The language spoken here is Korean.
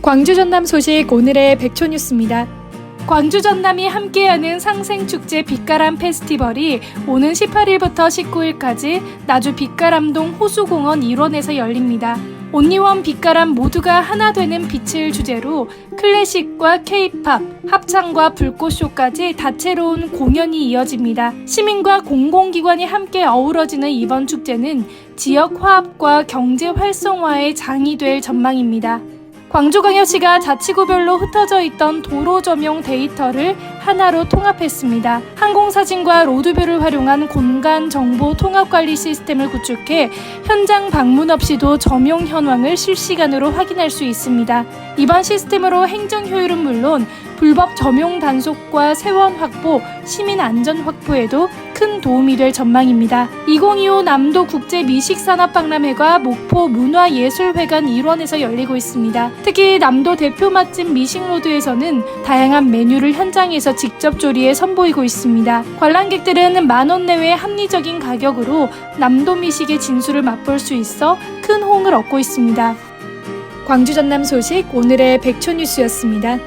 광주 전남 소식 오늘의 백초 뉴스입니다. 광주 전남이 함께하는 상생축제 빛가람 페스티벌이 오는 18일부터 19일까지 나주 빛가람동 호수공원 일원에서 열립니다. 온리원 빛가람 모두가 하나 되는 빛을 주제로 클래식과 케이팝, 합창과 불꽃쇼까지 다채로운 공연이 이어집니다. 시민과 공공기관이 함께 어우러지는 이번 축제는 지역 화합과 경제 활성화의 장이 될 전망입니다. 광주광역시가 자치구별로 흩어져 있던 도로 점용 데이터를 하나로 통합했습니다. 항공사진과 로드뷰를 활용한 공간 정보 통합 관리 시스템을 구축해 현장 방문 없이도 점용 현황을 실시간으로 확인할 수 있습니다. 이번 시스템으로 행정 효율은 물론 불법 점용 단속과 세원 확보, 시민 안전 확보에도 큰 도움이 될 전망입니다. 2025 남도 국제 미식 산업 박람회가 목포 문화예술회관 일원에서 열리고 있습니다. 특히 남도 대표 맛집 미식로드에서는 다양한 메뉴를 현장에서 직접 조리해 선보이고 있습니다. 관람객들은 만 원 내외 합리적인 가격으로 남도 미식의 진수를 맛볼 수 있어 큰 호응을 얻고 있습니다. 광주 전남 소식 오늘의 백초 뉴스였습니다.